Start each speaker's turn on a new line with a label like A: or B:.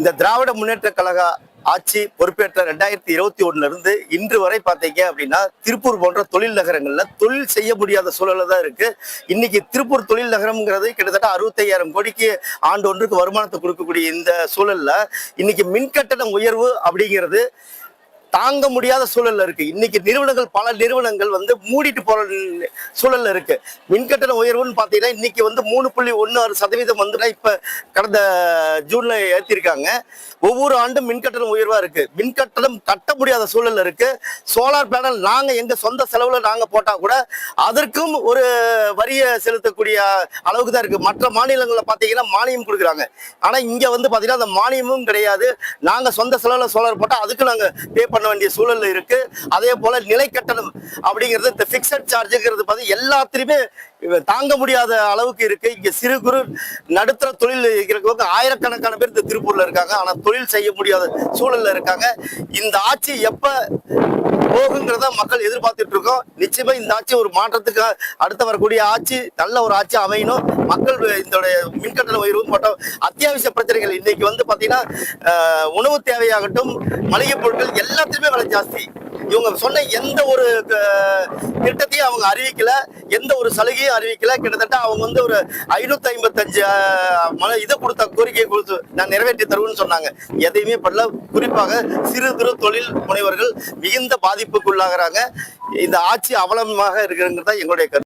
A: இந்த திராவிட முன்னேற்ற கழக ஆட்சி பொறுப்பேற்ற ரெண்டாயிரத்தி இருபத்தி ஒண்ணுல இருந்து இன்று வரை பார்த்தீங்க அப்படின்னா திருப்பூர் போன்ற தொழில் நகரங்கள்ல தொழில் செய்ய முடியாத சூழல தான் இருக்கு. இன்னைக்கு திருப்பூர் தொழில் நகரம்ங்கிறது கிட்டத்தட்ட அறுபத்தையாயிரம் கோடிக்கு ஆண்டு ஒன்றுக்கு வருமானத்தை கொடுக்கக்கூடிய இந்த சூழல்ல இன்னைக்கு மின்கட்டண உயர்வு அப்படிங்கிறது தாங்க முடியாத சூழல்ல இருக்கு. இன்னைக்கு நிறுவனங்கள் பல நிறுவனங்கள் வந்து மூடிட்டு போற சூழல்ல இருக்கு. மின்கட்டண உயர்வுன்னு பாத்தீங்கன்னா இன்னைக்கு வந்து மூணு புள்ளி ஒன்னு ஆறு சதவீதம் வந்து இப்ப கடந்த ஜூன்ல ஏற்றிருக்காங்க ஒவ்வொரு ஆண்டும் மின்கட்டணம் உயர்வா இருக்கு. மின்கட்டணம் கட்ட முடியாத சூழல்ல இருக்கு. சோலார் பேனல் நாங்க எங்க சொந்த செலவுல நாங்க போட்டா கூட அதற்கும் ஒரு வரியை செலுத்தக்கூடிய அளவுக்கு தான் இருக்கு. மற்ற மாநிலங்களில் பார்த்தீங்கன்னா மானியம் கொடுக்குறாங்க. ஆனா இங்க வந்து பாத்தீங்கன்னா அந்த மானியமும் கிடையாது. நாங்க சொந்த செலவுல சோலார் போட்டா அதுக்கு நாங்க பே பண்ண வேண்டிய சூழல் இருக்கு. அதே போல நிலை கட்டணம் அப்படிங்கிறது இந்த பிக்சட் சார்ஜுங்கிறது பார்த்து எல்லாத்திலுமே தாங்க முடியாத அளவுக்கு இருக்கு. இங்க சிறு குறு நடுத்தர தொழில் இருக்கிறவங்க ஆயிரக்கணக்கான பேர் இந்த திருப்பூர்ல இருக்காங்க. ஆனா தொழில் செய்ய முடியாத சூழல்ல இருக்காங்க. இந்த ஆட்சி எப்ப போகுங்கிறத மக்கள் எதிர்பார்த்துட்டு இருக்கோம். நிச்சயமா இந்த ஆட்சி ஒரு மாற்றத்துக்கு அடுத்து வரக்கூடிய ஆட்சி நல்ல ஒரு ஆட்சி அமையணும். மக்கள் இந்த மின்கட்டண உயர்வு மற்றும் அத்தியாவசிய பிரச்சனைகள் இன்னைக்கு வந்து பாத்தீங்கன்னா உணவு தேவையாகட்டும் மளிகை பொருட்கள் எல்லாத்துலயுமே விலை ஜாஸ்தி. இவங்க சொன்ன எந்த ஒரு திட்டத்தையும் அவங்க அறிவிக்கல எந்த ஒரு சலுகையும் அறிவிக்கல. கிட்டத்தட்ட அவங்க வந்து ஒரு ஐநூத்தி ஐம்பத்தஞ்சு மன இதை கொடுத்த கோரிக்கையை கொடுத்து நான் நிறைவேற்றி தருவேன்னு சொன்னாங்க. எதையுமே பண்ணல. குறிப்பாக சிறு சிறு தொழில் முனைவர்கள் மிகுந்த பாதிப்புக்குள்ளாகிறாங்க. இந்த ஆட்சி அவலமாக இருக்கிறது தான் எங்களுடைய கருத்து.